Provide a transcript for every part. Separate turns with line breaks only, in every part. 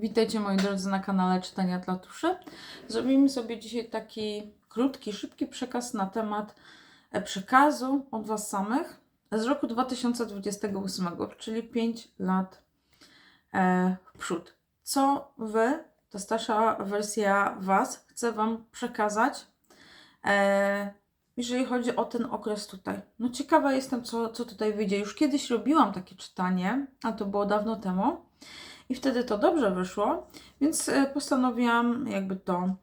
Witajcie moi drodzy na kanale Czytania dla Tuszy. Zrobimy sobie dzisiaj taki krótki, szybki przekaz na temat e, przekazu od Was samych z roku 2028, czyli 5 lat e, w przód. Co Wy, ta starsza wersja Was, chce Wam przekazać, e, jeżeli chodzi o ten okres tutaj. No ciekawa jestem, co, co tutaj wyjdzie. Już kiedyś robiłam takie czytanie, a to było dawno temu. I wtedy to dobrze wyszło, więc e, postanowiłam jakby to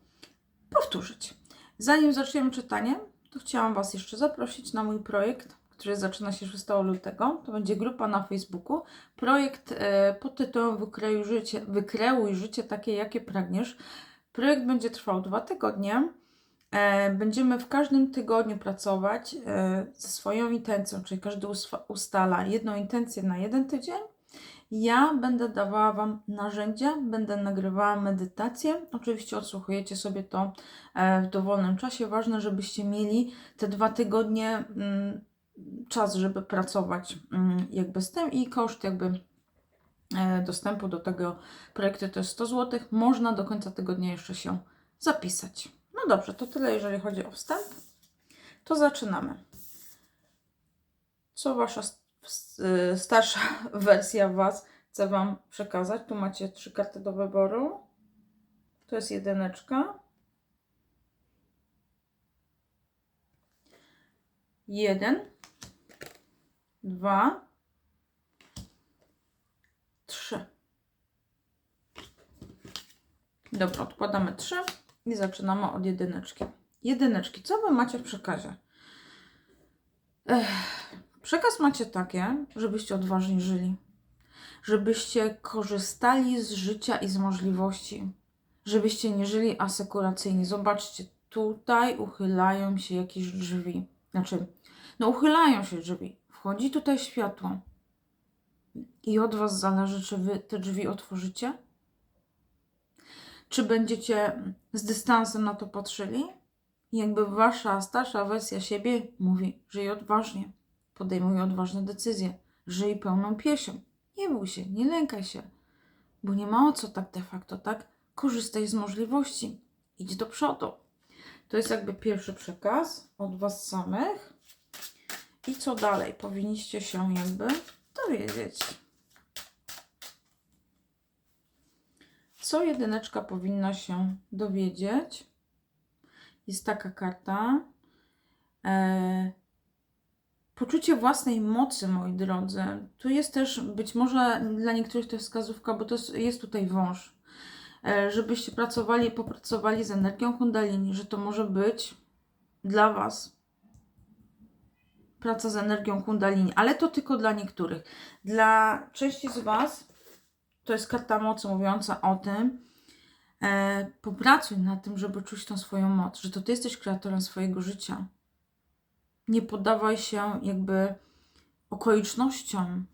powtórzyć. Zanim zaczniemy czytanie, to chciałam Was jeszcze zaprosić na mój projekt, który zaczyna się 6 lutego. To będzie grupa na Facebooku. Projekt e, pod tytułem Wykreuj życie, Wykreuj życie takie, jakie pragniesz. Projekt będzie trwał dwa tygodnie. E, Będziemy w każdym tygodniu pracować ze swoją intencją, czyli każdy ustala jedną intencję na jeden tydzień. Ja będę dawała Wam narzędzia, będę nagrywała medytację. Oczywiście odsłuchujecie sobie to e, w dowolnym czasie. Ważne, żebyście mieli te dwa tygodnie mm, czas, żeby pracować mm, jakby z tym i koszt jakby e, dostępu do tego projektu to jest 100 zł. Można do końca tygodnia jeszcze się zapisać. No dobrze, to tyle jeżeli chodzi o wstęp. To zaczynamy. Co Wasza starsza wersja Was chce Wam przekazać? Tu macie trzy karty do wyboru. To jest jedyneczka. Jeden, dwa, trzy. Dobra, odkładamy trzy i zaczynamy od jedyneczki. Jedyneczki, co Wy macie w przekazie? Ech, przekaz macie takie, żebyście odważnie żyli. Żebyście korzystali z życia i z możliwości. Żebyście nie żyli asekuracyjnie. Zobaczcie, tutaj uchylają się jakieś drzwi. Znaczy, no uchylają się drzwi. Wchodzi tutaj światło. I od Was zależy, czy Wy te drzwi otworzycie? Czy będziecie z dystansem na to patrzyli? Jakby wasza starsza wersja siebie mówi, żyj odważnie, podejmuj odważne decyzje, żyj pełną pieśnią. Nie bój się, nie lękaj się, bo nie ma o co tak de facto, tak? Korzystaj z możliwości, idź do przodu. To jest jakby pierwszy przekaz od was samych. I co dalej? Powinniście się jakby dowiedzieć. Co jedyneczka powinna się dowiedzieć? Jest taka karta. E, poczucie własnej mocy, moi drodzy. Tu jest też, być może dla niektórych to jest wskazówka, bo to jest, jest tutaj wąż. E, żebyście pracowali, popracowali z energią kundalini, że to może być dla Was praca z energią kundalini, ale to tylko dla niektórych. Dla części z Was to jest karta mocy mówiąca o tym, e, popracuj nad tym, żeby czuć tą swoją moc, że to Ty jesteś kreatorem swojego życia. Nie poddawaj się jakby okolicznościom.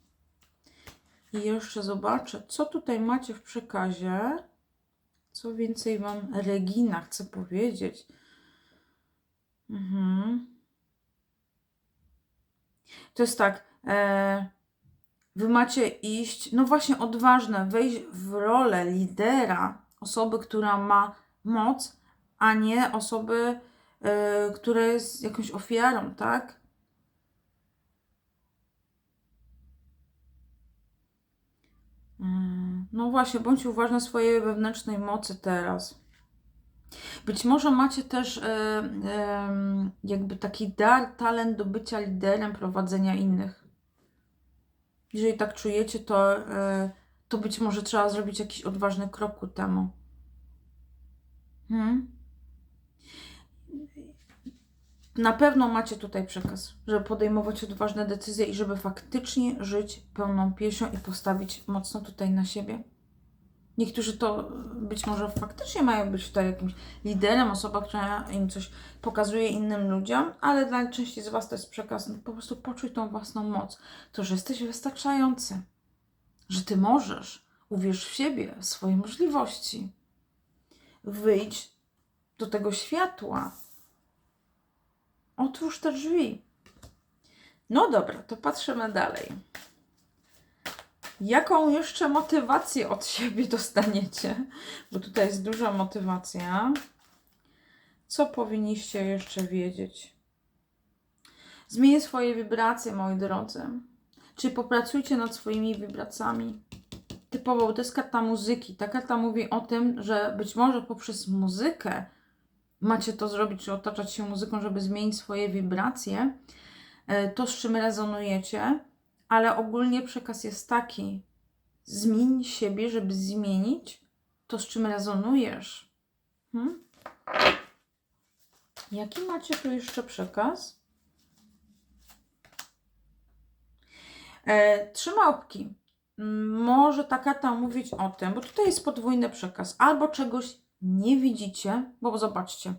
I jeszcze zobaczę, co tutaj macie w przekazie. Co więcej Wam Regina chce powiedzieć. Mhm. To jest tak. E, wy macie iść, no właśnie odważne, wejść w rolę lidera, osoby, która ma moc, a nie osoby, która jest jakąś ofiarą, tak? Mm, No właśnie, bądź uważny swojej wewnętrznej mocy teraz. Być może macie też e, jakby taki dar, talent do bycia liderem, prowadzenia innych. Jeżeli tak czujecie, to, e, to być może trzeba zrobić jakiś odważny krok ku temu. Hmm? Na pewno macie tutaj przekaz, żeby podejmować odważne decyzje i żeby faktycznie żyć pełną pieśnią i postawić mocno tutaj na siebie. Niektórzy to być może faktycznie mają być tutaj jakimś liderem, osoba, która im coś pokazuje innym ludziom, ale dla części z Was to jest przekaz, no, po prostu poczuj tą własną moc. To, że jesteś wystarczający, że Ty możesz, uwierz w siebie, w swoje możliwości. Wyjdź do tego światła. Otwórz te drzwi. No dobra, to patrzymy dalej. Jaką jeszcze motywację od siebie dostaniecie? Bo tutaj jest duża motywacja. Co powinniście jeszcze wiedzieć? Zmienię swoje wibracje, moi drodzy. Czyli popracujcie nad swoimi wibracjami. Typowo to jest karta muzyki. Ta karta mówi o tym, że być może poprzez muzykę macie to zrobić, czy otaczać się muzyką, żeby zmienić swoje wibracje, e, to z czym rezonujecie, ale ogólnie przekaz jest taki: zmień siebie, żeby zmienić to, z czym rezonujesz. Hmm? Jaki macie tu jeszcze przekaz? E, trzy małpki. Mm, Może ta karta mówić o tym, bo tutaj jest podwójny przekaz. Albo czegoś nie widzicie, bo zobaczcie,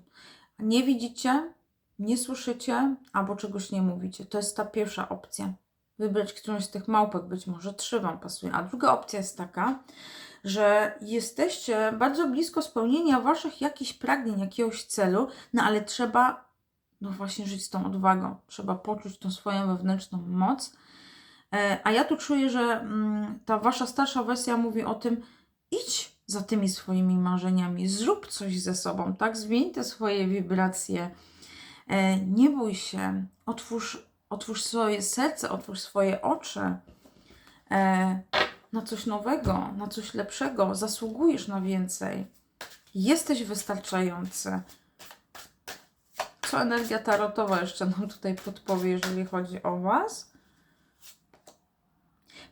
nie widzicie, nie słyszycie, albo czegoś nie mówicie. To jest ta pierwsza opcja. Wybrać którąś z tych małpek, być może trzy Wam pasuje. A druga opcja jest taka, że jesteście bardzo blisko spełnienia Waszych jakichś pragnień, jakiegoś celu, no ale trzeba, no właśnie, żyć z tą odwagą. Trzeba poczuć tą swoją wewnętrzną moc. E, A ja tu czuję, że mm, ta Wasza starsza wersja mówi o tym, idź za tymi swoimi marzeniami, zrób coś ze sobą, tak? Zmień te swoje wibracje. E, Nie bój się, otwórz, otwórz swoje serce, otwórz swoje oczy e, na coś nowego, na coś lepszego. Zasługujesz na więcej. Jesteś wystarczający. Co energia tarotowa jeszcze nam tutaj podpowie, jeżeli chodzi o Was?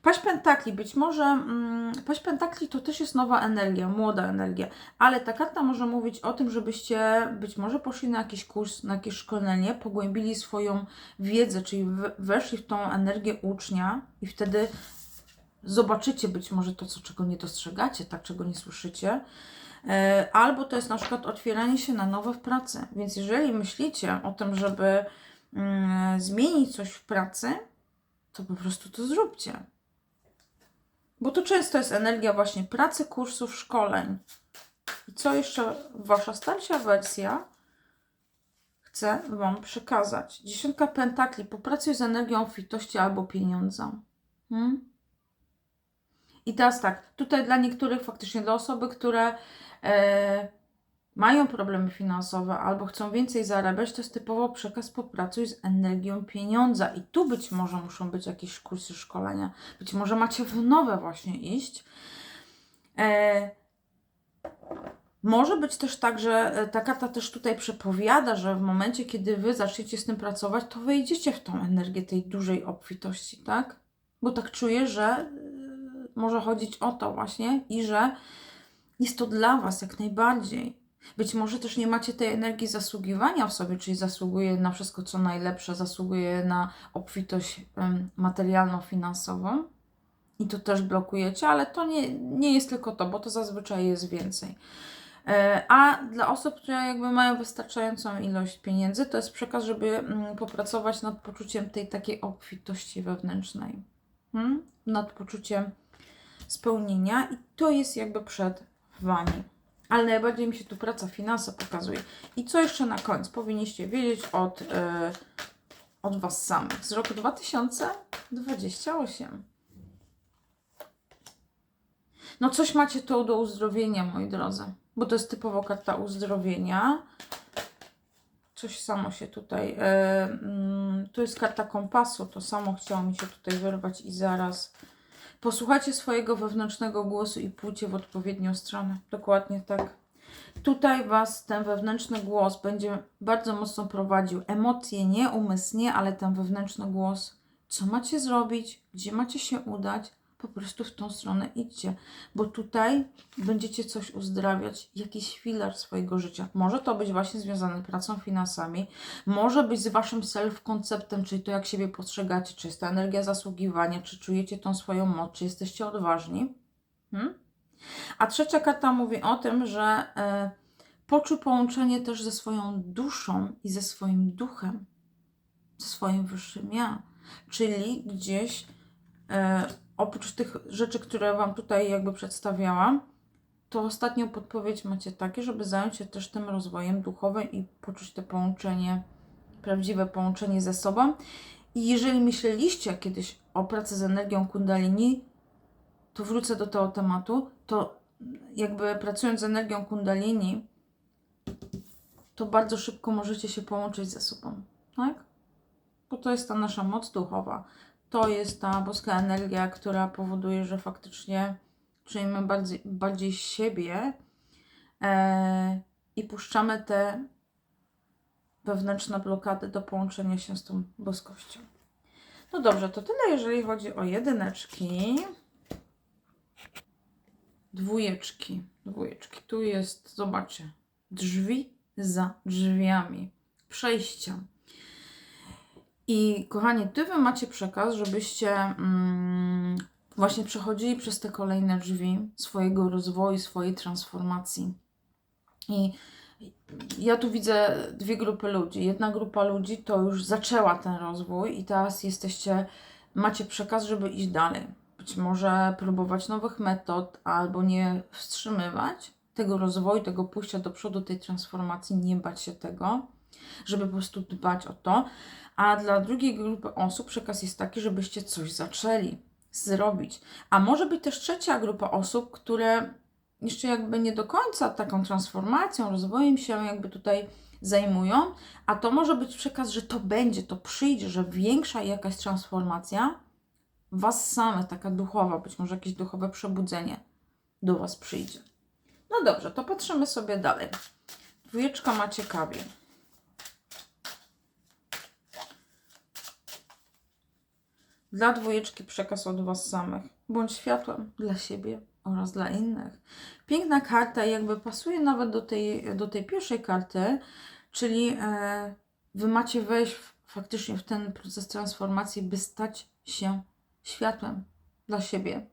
Paść Pentakli, być może mm, Paść Pentakli to też jest nowa energia, młoda energia, ale ta karta może mówić o tym, żebyście być może poszli na jakiś kurs, na jakieś szkolenie, pogłębili swoją wiedzę, czyli we- weszli w tą energię ucznia i wtedy zobaczycie być może to, co, czego nie dostrzegacie, tak, czego nie słyszycie. E, Albo to jest na przykład otwieranie się na nowe w pracy. Więc jeżeli myślicie o tym, żeby mm, zmienić coś w pracy, to po prostu to zróbcie. Bo to często jest energia właśnie pracy, kursów, szkoleń. I co jeszcze Wasza starsza wersja chce Wam przekazać? Dziesiątka pentakli. Popracuj z energią obfitości albo pieniądza. Hmm? I teraz tak, tutaj dla niektórych, faktycznie dla osoby, które e, mają problemy finansowe albo chcą więcej zarabiać, to jest typowo przekaz popracuj z energią pieniądza. I tu być może muszą być jakieś kursy szkolenia. Być może macie w nowe właśnie iść. E, może być też tak, że e, ta karta też tutaj przepowiada, że w momencie, kiedy wy zaczniecie z tym pracować, to wejdziecie w tą energię tej dużej obfitości, tak? Bo tak czuję, że e, może chodzić o to właśnie i że jest to dla was jak najbardziej. Być może też nie macie tej energii zasługiwania w sobie, czyli zasługuje na wszystko, co najlepsze, zasługuje na obfitość em, materialno-finansową i to też blokujecie, ale to nie, nie jest tylko to, bo to zazwyczaj jest więcej. E, A dla osób, które jakby mają wystarczającą ilość pieniędzy, to jest przekaz, żeby mm, popracować nad poczuciem tej takiej obfitości wewnętrznej. Hmm? Nad poczuciem spełnienia i to jest jakby przed Wami. Ale najbardziej mi się tu praca, finanse pokazuje. I co jeszcze na koniec powinniście wiedzieć od, e, od Was samych z roku 2028. No coś macie tu do uzdrowienia, moi drodzy, bo to jest typowo karta uzdrowienia. Coś samo się tutaj, e, mm, tu jest karta kompasu, to samo chciało mi się tutaj wyrwać i zaraz Posłuchajcie swojego wewnętrznego głosu i pójdźcie w odpowiednią stronę. Dokładnie tak. Tutaj Was ten wewnętrzny głos będzie bardzo mocno prowadził. Emocje, nie umysł, nie, ale ten wewnętrzny głos. Co macie zrobić, gdzie macie się udać, po prostu w tą stronę idźcie, bo tutaj będziecie coś uzdrawiać, jakiś filar swojego życia. Może to być właśnie związane pracą, finansami, może być z Waszym self-konceptem, czyli to, jak siebie postrzegacie, czy jest to energia zasługiwania, czy czujecie tą swoją moc, czy jesteście odważni. Hmm? A trzecia karta mówi o tym, że e, poczuj połączenie też ze swoją duszą i ze swoim duchem, ze swoim wyższym ja. Czyli gdzieś e, oprócz tych rzeczy, które Wam tutaj jakby przedstawiałam, to ostatnią podpowiedź macie takie, żeby zająć się też tym rozwojem duchowym i poczuć to połączenie, prawdziwe połączenie ze sobą. I jeżeli myśleliście kiedyś o pracy z energią kundalini, to wrócę do tego tematu, to jakby pracując z energią kundalini, to bardzo szybko możecie się połączyć ze sobą, tak? Bo to jest ta nasza moc duchowa. To jest ta boska energia, która powoduje, że faktycznie czujemy bardziej, bardziej siebie e, i puszczamy te wewnętrzne blokady do połączenia się z tą boskością. No dobrze, to tyle, jeżeli chodzi o jedyneczki. Dwójeczki, dwójeczki. Tu jest, zobaczcie, drzwi za drzwiami, przejścia. I kochani, ty wy macie przekaz, żebyście mm, właśnie przechodzili przez te kolejne drzwi swojego rozwoju, swojej transformacji. I ja tu widzę dwie grupy ludzi. Jedna grupa ludzi to już zaczęła ten rozwój i teraz jesteście, macie przekaz, żeby iść dalej. Być może próbować nowych metod albo nie wstrzymywać tego rozwoju, tego pójścia do przodu, tej transformacji, nie bać się tego, żeby po prostu dbać o to. A dla drugiej grupy osób przekaz jest taki, żebyście coś zaczęli zrobić. A może być też trzecia grupa osób, które jeszcze jakby nie do końca taką transformacją, rozwojem się jakby tutaj zajmują, a to może być przekaz, że to będzie, to przyjdzie, że większa jakaś transformacja Was same, taka duchowa, być może jakieś duchowe przebudzenie do Was przyjdzie. No dobrze, to patrzymy sobie dalej. Dwójeczka ma ciekawie. Dla dwójeczki przekaz od Was samych. Bądź światłem dla siebie oraz dla innych. Piękna karta, jakby pasuje nawet do tej, do tej pierwszej karty, czyli e, Wy macie wejść w, faktycznie w ten proces transformacji, by stać się światłem dla siebie,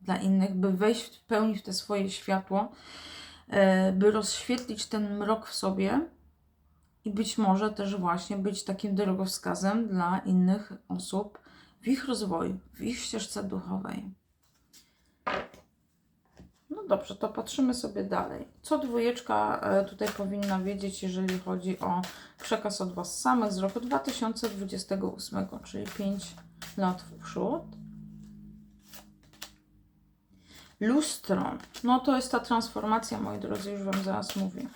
dla innych, by wejść w pełni w te swoje światło, e, by rozświetlić ten mrok w sobie i być może też właśnie być takim drogowskazem dla innych osób w ich rozwoju, w ich ścieżce duchowej. No dobrze, to patrzymy sobie dalej. Co dwójeczka e, tutaj powinna wiedzieć, jeżeli chodzi o przekaz od Was samych z roku 2028, czyli 5 lat w przód. Lustro. No to jest ta transformacja, moi drodzy, już Wam zaraz mówię.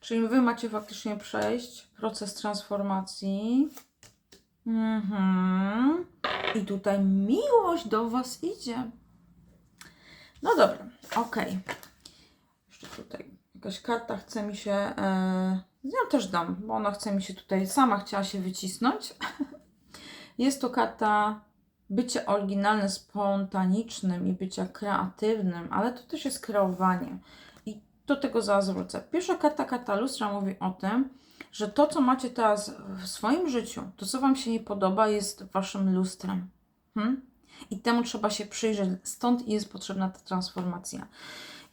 Czyli Wy macie faktycznie przejść proces transformacji. Mhm. I tutaj miłość do Was idzie. No dobra, ok. Jeszcze tutaj jakaś karta chce mi się. E, ja też dam, bo ona chce mi się tutaj sama chciała się wycisnąć. Jest to karta bycia oryginalnym, spontanicznym i bycia kreatywnym, ale to też jest kreowanie. I do tego zaraz wrócę. Pierwsza karta, karta lustra mówi o tym, że to, co macie teraz w swoim życiu, to, co Wam się nie podoba, jest Waszym lustrem. Hmm? I temu trzeba się przyjrzeć. Stąd jest potrzebna ta transformacja.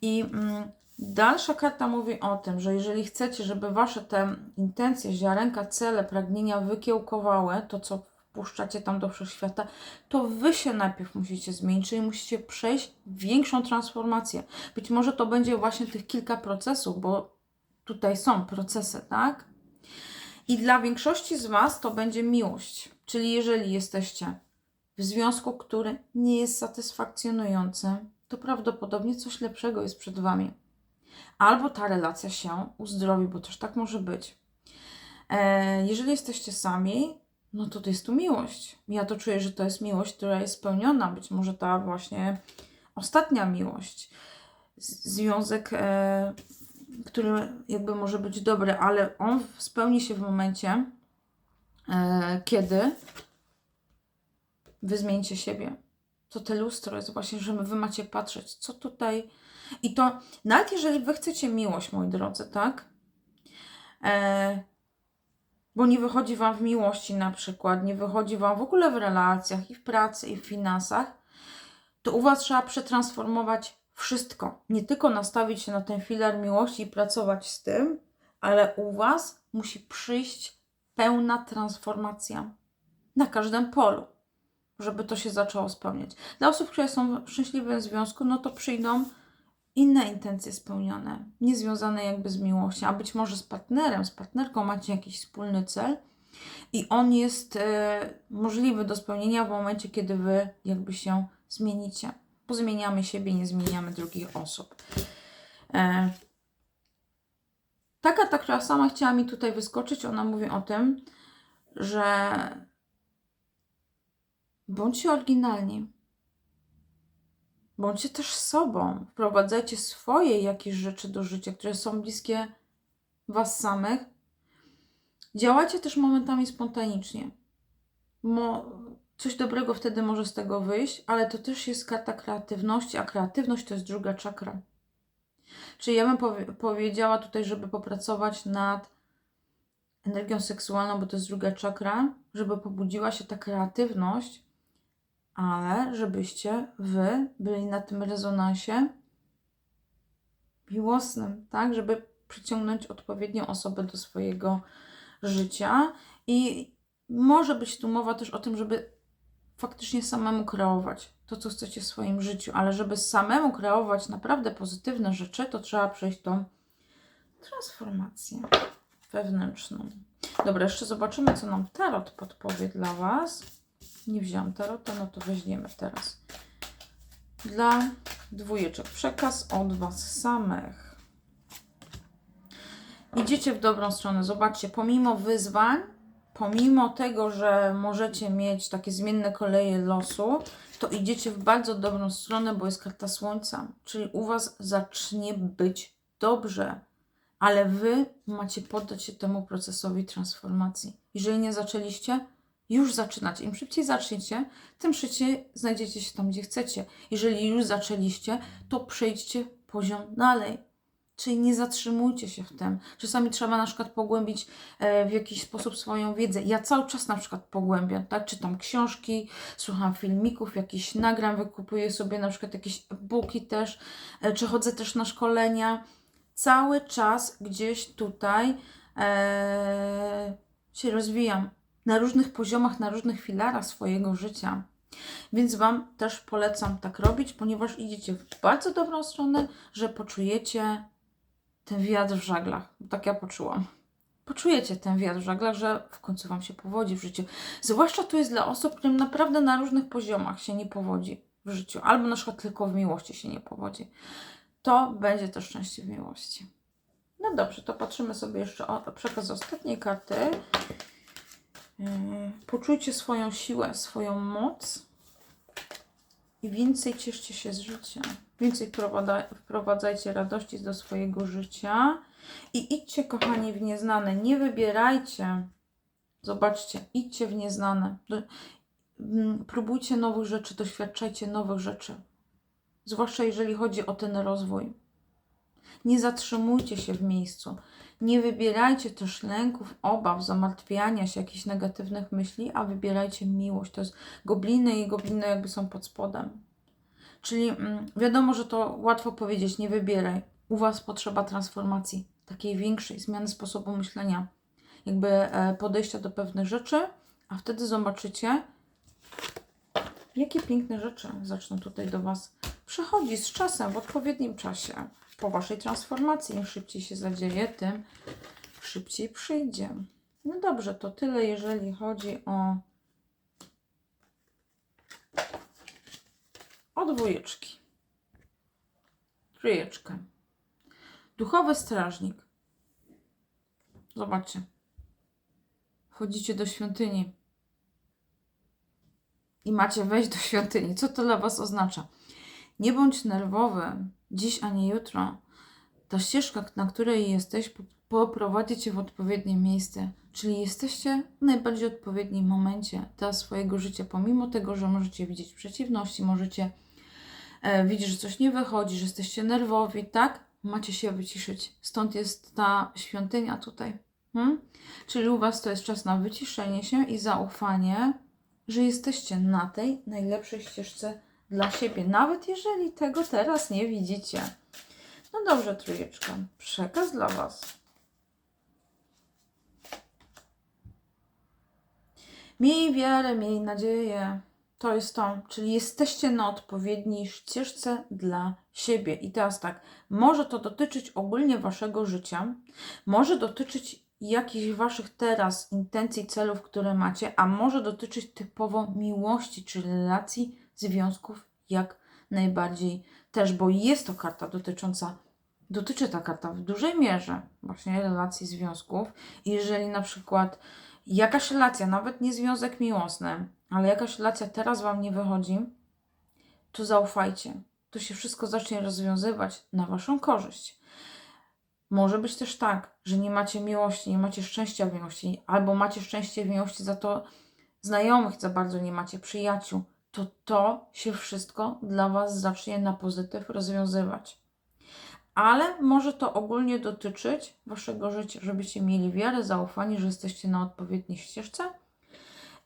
I mm, dalsza karta mówi o tym, że jeżeli chcecie, żeby Wasze te intencje, ziarenka, cele, pragnienia wykiełkowały, to co wpuszczacie tam do wszechświata, to Wy się najpierw musicie zmienić, czyli musicie przejść większą transformację. Być może to będzie właśnie tych kilka procesów, bo tutaj są procesy, tak? I dla większości z Was to będzie miłość. Czyli jeżeli jesteście w związku, który nie jest satysfakcjonujący, to prawdopodobnie coś lepszego jest przed Wami. Albo ta relacja się uzdrowi, bo też tak może być. E, jeżeli jesteście sami, no to to jest tu miłość. Ja to czuję, że to jest miłość, która jest spełniona. Być może ta właśnie ostatnia miłość. Związek, e, który jakby może być dobry, ale on spełni się w momencie, e, kiedy wy zmieńcie siebie. To te lustro jest właśnie, że wy macie patrzeć, co tutaj. I to, nawet jeżeli wy chcecie miłość, moi drodzy, tak? E, bo nie wychodzi wam w miłości na przykład, nie wychodzi wam w ogóle w relacjach, i w pracy, i w finansach, to u was trzeba przetransformować wszystko. Nie tylko nastawić się na ten filar miłości i pracować z tym, ale u was musi przyjść pełna transformacja na każdym polu żeby to się zaczęło spełniać. Dla osób, które są w szczęśliwym związku, no to przyjdą inne intencje spełnione, niezwiązane jakby z miłością, a być może z partnerem, z partnerką macie jakiś wspólny cel i on jest e, możliwy do spełnienia w momencie, kiedy wy jakby się zmienicie. Bo zmieniamy siebie, nie zmieniamy drugich osób. E, taka, ta, która sama chciała mi tutaj wyskoczyć, ona mówi o tym, że bądźcie oryginalni. Bądźcie też sobą. Wprowadzajcie swoje jakieś rzeczy do życia, które są bliskie Was samych. Działajcie też momentami spontanicznie. Mo coś dobrego wtedy może z tego wyjść, ale to też jest karta kreatywności, a kreatywność to jest druga czakra. Czyli ja bym powie powiedziała tutaj, żeby popracować nad energią seksualną, bo to jest druga czakra, żeby pobudziła się ta kreatywność, ale żebyście wy byli na tym rezonansie miłosnym, tak? Żeby przyciągnąć odpowiednią osobę do swojego życia. I może być tu mowa też o tym, żeby faktycznie samemu kreować to, co chcecie w swoim życiu, ale żeby samemu kreować naprawdę pozytywne rzeczy, to trzeba przejść tą transformację wewnętrzną. Dobra, jeszcze zobaczymy, co nam tarot podpowie dla Was. Nie wziąłem tarota, no to weźmiemy teraz. Dla dwójeczek przekaz od Was samych. Idziecie w dobrą stronę. Zobaczcie, pomimo wyzwań, pomimo tego, że możecie mieć takie zmienne koleje losu, to idziecie w bardzo dobrą stronę, bo jest karta słońca. Czyli u Was zacznie być dobrze, ale Wy macie poddać się temu procesowi transformacji. Jeżeli nie zaczęliście, już zaczynacie. Im szybciej zaczniecie, tym szybciej znajdziecie się tam, gdzie chcecie. Jeżeli już zaczęliście, to przejdźcie poziom dalej. Czyli nie zatrzymujcie się w tym. Czasami trzeba na przykład pogłębić e, w jakiś sposób swoją wiedzę. Ja cały czas na przykład pogłębiam, tak? Czytam książki, słucham filmików, jakichś nagram, wykupuję sobie na przykład jakieś e-booki też, e, czy chodzę też na szkolenia. Cały czas gdzieś tutaj e, się rozwijam na różnych poziomach, na różnych filarach swojego życia. Więc Wam też polecam tak robić, ponieważ idziecie w bardzo dobrą stronę, że poczujecie ten wiatr w żaglach. Tak ja poczułam. Poczujecie ten wiatr w żaglach, że w końcu Wam się powodzi w życiu. Zwłaszcza to jest dla osób, którym naprawdę na różnych poziomach się nie powodzi w życiu, albo na przykład tylko w miłości się nie powodzi. To będzie to szczęście w miłości. No dobrze, to patrzymy sobie jeszcze o przekaz ostatniej karty. Yy, Poczujcie swoją siłę, swoją moc i więcej cieszcie się z życia. Więcej wprowadza- wprowadzajcie radości do swojego życia i idźcie, kochani, w nieznane. Nie wybierajcie. Zobaczcie, idźcie w nieznane. Mm, Próbujcie nowych rzeczy, doświadczajcie nowych rzeczy. Zwłaszcza jeżeli chodzi o ten rozwój. Nie zatrzymujcie się w miejscu. Nie wybierajcie też lęków, obaw, zamartwiania się, jakichś negatywnych myśli, a wybierajcie miłość. To jest gobliny i gobliny jakby są pod spodem. Czyli mm, wiadomo, że to łatwo powiedzieć, nie wybieraj. U Was potrzeba transformacji, takiej większej, zmiany sposobu myślenia, jakby e, podejścia do pewnych rzeczy, a wtedy zobaczycie, jakie piękne rzeczy zaczną tutaj do Was przychodzić z czasem, w odpowiednim czasie. Po Waszej transformacji, im szybciej się zadzieje, tym szybciej przyjdzie. No dobrze, to tyle, jeżeli chodzi o o dwójeczki. Duchowy strażnik. Zobaczcie. Wchodzicie do świątyni. I macie wejść do świątyni. Co to dla Was oznacza? Nie bądź nerwowy dziś, a nie jutro. Ta ścieżka, na której jesteś, po- poprowadzi Cię w odpowiednie miejsce. Czyli jesteście w najbardziej odpowiednim momencie dla swojego życia, pomimo tego, że możecie widzieć przeciwności, możecie e, widzieć, że coś nie wychodzi, że jesteście nerwowi, tak? Macie się wyciszyć. Stąd jest ta świątynia tutaj. Hmm? Czyli u Was to jest czas na wyciszenie się i zaufanie, że jesteście na tej najlepszej ścieżce dla siebie, nawet jeżeli tego teraz nie widzicie. No dobrze, trójeczka. Przekaz dla Was. Miej wiarę, miej nadzieję. To jest to, czyli jesteście na odpowiedniej ścieżce dla siebie. I teraz tak, może to dotyczyć ogólnie Waszego życia, może dotyczyć jakichś Waszych teraz intencji, celów, które macie, a może dotyczyć typowo miłości, czy relacji, związków, jak najbardziej też, bo jest to karta dotycząca, dotyczy ta karta w dużej mierze właśnie relacji związków. Jeżeli na przykład jakaś relacja, nawet nie związek miłosny, ale jakaś relacja teraz Wam nie wychodzi, to zaufajcie. To się wszystko zacznie rozwiązywać na Waszą korzyść. Może być też tak, że nie macie miłości, nie macie szczęścia w miłości, albo macie szczęście w miłości, za to znajomych za bardzo nie macie, przyjaciół. To to się wszystko dla Was zacznie na pozytyw rozwiązywać. Ale może to ogólnie dotyczyć Waszego życia, żebyście mieli wiarę, zaufanie, że jesteście na odpowiedniej ścieżce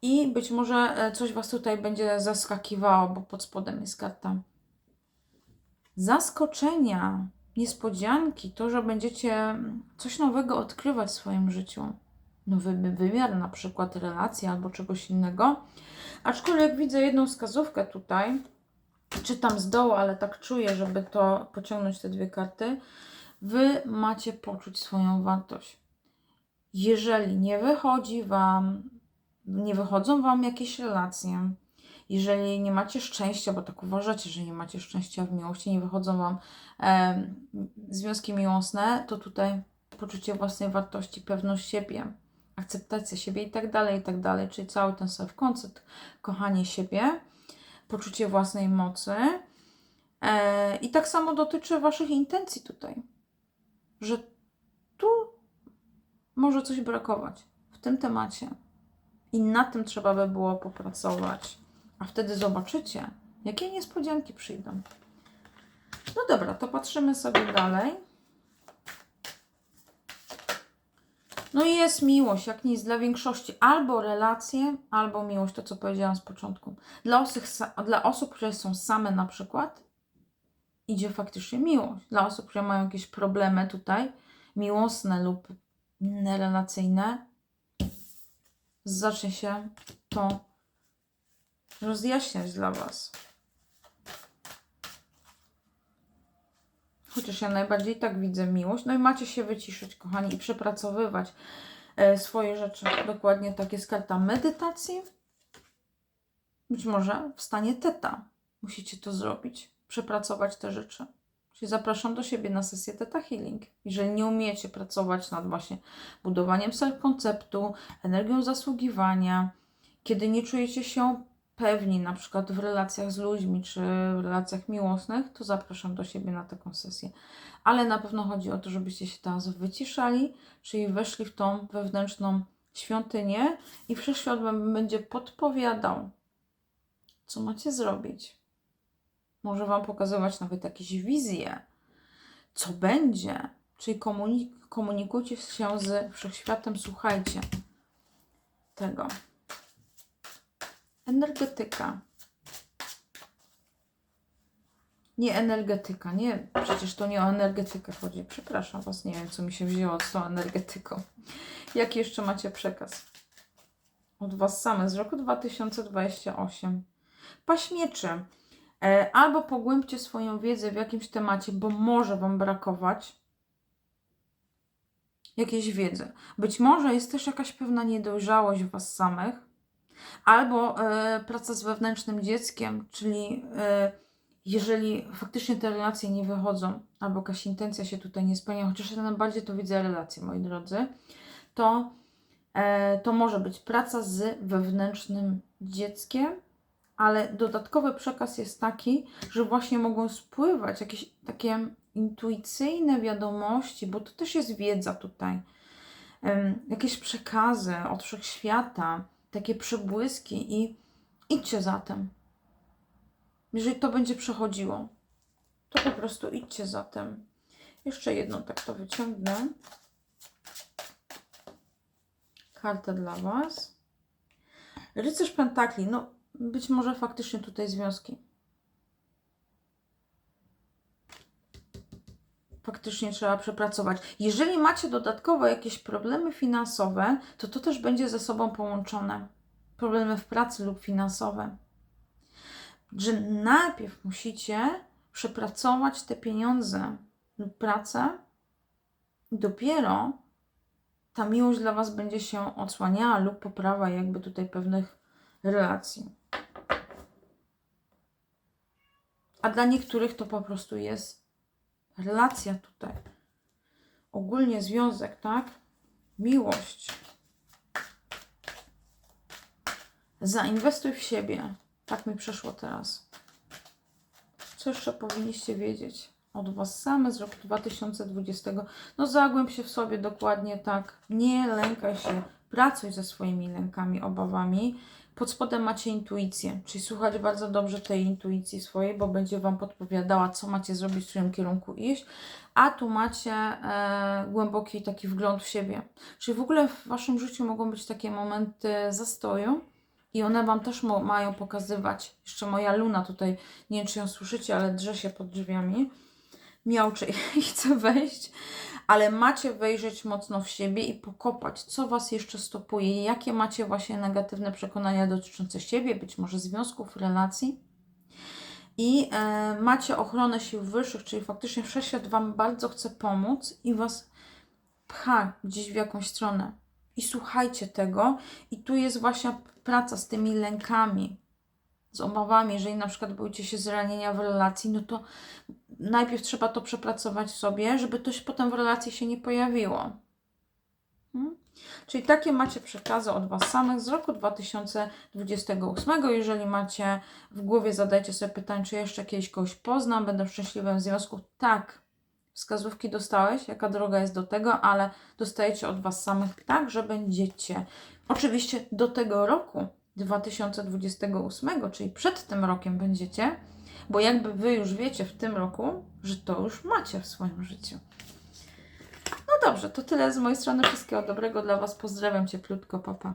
i być może e, coś Was tutaj będzie zaskakiwało, bo pod spodem jest karta zaskoczenia, niespodzianki, to, że będziecie coś nowego odkrywać w swoim życiu. Nowy wymiar, na przykład relacji albo czegoś innego. Aczkolwiek widzę jedną wskazówkę tutaj, czytam z dołu, ale tak czuję, żeby to pociągnąć te dwie karty. Wy macie poczuć swoją wartość. Jeżeli nie wychodzi Wam, nie wychodzą Wam jakieś relacje, jeżeli nie macie szczęścia, bo tak uważacie, że nie macie szczęścia w miłości, nie wychodzą Wam e, związki miłosne, to tutaj poczucie własnej wartości, pewność siebie, akceptacja siebie i tak dalej, i tak dalej, czyli cały ten self-concept, kochanie siebie, poczucie własnej mocy. E, I tak samo dotyczy Waszych intencji tutaj, że tu może coś brakować w tym temacie. I na tym trzeba by było popracować. A wtedy zobaczycie, jakie niespodzianki przyjdą. No dobra, to patrzymy sobie dalej. No i jest miłość, jak nic dla większości. Albo relacje, albo miłość, to co powiedziałam z początku. Dla osób, dla osób, które są same na przykład, idzie faktycznie miłość. Dla osób, które mają jakieś problemy tutaj, miłosne lub relacyjne, zacznie się to rozjaśniać dla Was. Chociaż ja najbardziej tak widzę miłość. No i macie się wyciszyć, kochani, i przepracowywać e, swoje rzeczy. Dokładnie tak jest karta medytacji. Być może w stanie teta musicie to zrobić. Przepracować te rzeczy. Czyli zapraszam do siebie na sesję Teta Healing. Jeżeli nie umiecie pracować nad właśnie budowaniem self-konceptu, energią zasługiwania, kiedy nie czujecie się pewni, na przykład w relacjach z ludźmi czy w relacjach miłosnych, to zapraszam do siebie na taką sesję. Ale na pewno chodzi o to, żebyście się teraz wyciszali, czyli weszli w tą wewnętrzną świątynię i wszechświat będzie podpowiadał, co macie zrobić. Może wam pokazywać nawet jakieś wizje, co będzie. Czyli komunik komunikujcie się z wszechświatem, słuchajcie tego. Energetyka. Nie energetyka, nie, przecież to nie o energetykę chodzi. Przepraszam Was, nie wiem, co mi się wzięło z tą energetyką. Jaki jeszcze macie przekaz? Od Was same z roku 2028. Paśmieczy. E, albo pogłębcie swoją wiedzę w jakimś temacie, bo może Wam brakować jakiejś wiedzy. Być może jest też jakaś pewna niedojrzałość w Was samych, Albo e, praca z wewnętrznym dzieckiem, czyli e, jeżeli faktycznie te relacje nie wychodzą, albo jakaś intencja się tutaj nie spełnia, chociaż ja najbardziej to widzę relacje, moi drodzy, to, e, to może być praca z wewnętrznym dzieckiem, ale dodatkowy przekaz jest taki, że właśnie mogą spływać jakieś takie intuicyjne wiadomości, bo to też jest wiedza tutaj, jakieś przekazy od wszechświata, takie przebłyski i idźcie za tym. Jeżeli to będzie przechodziło, to po prostu idźcie za tym. Jeszcze jedną tak to wyciągnę. Kartę dla Was. Rycerz Pentakli. No, być może faktycznie tutaj związki. Faktycznie trzeba przepracować. Jeżeli macie dodatkowo jakieś problemy finansowe, to to też będzie ze sobą połączone. Problemy w pracy lub finansowe. Że najpierw musicie przepracować te pieniądze lub pracę, dopiero ta miłość dla Was będzie się odsłaniała lub poprawa jakby tutaj pewnych relacji. A dla niektórych to po prostu jest relacja tutaj. Ogólnie związek, tak? Miłość. Zainwestuj w siebie. Tak mi przeszło teraz. Co jeszcze powinniście wiedzieć od Was same z roku 2020? No zagłęb się w sobie dokładnie tak. Nie lękaj się. Pracuj ze swoimi lękami, obawami. Pod spodem macie intuicję, czyli słuchać bardzo dobrze tej intuicji swojej, bo będzie Wam podpowiadała, co macie zrobić, w którym kierunku iść. A tu macie e, głęboki taki wgląd w siebie. Czyli w ogóle w Waszym życiu mogą być takie momenty zastoju, i one Wam też mają pokazywać. Jeszcze moja Luna tutaj, nie wiem czy ją słyszycie, ale drze się pod drzwiami. Miałczy i chce wejść. Ale macie wejrzeć mocno w siebie i pokopać, co Was jeszcze stopuje, jakie macie właśnie negatywne przekonania dotyczące siebie, być może związków, relacji. I e, macie ochronę sił wyższych, czyli faktycznie Wszechświat Wam bardzo chce pomóc i Was pcha gdzieś w jakąś stronę. I słuchajcie tego. I tu jest właśnie praca z tymi lękami, z obawami. Jeżeli na przykład boicie się zranienia w relacji, no to najpierw trzeba to przepracować sobie, żeby to się potem w relacji się nie pojawiło. Hmm? Czyli takie macie przekazy od Was samych z roku 2028. Jeżeli macie w głowie, zadajcie sobie pytanie, czy jeszcze kiedyś kogoś poznam, będę w związku. Tak, wskazówki dostałeś, jaka droga jest do tego, ale dostajecie od Was samych tak, że będziecie. Oczywiście do tego roku 2028, czyli przed tym rokiem będziecie, bo jakby Wy już wiecie w tym roku, że to już macie w swoim życiu. No dobrze, to tyle z mojej strony. Wszystkiego dobrego dla Was. Pozdrawiam cieplutko, papa.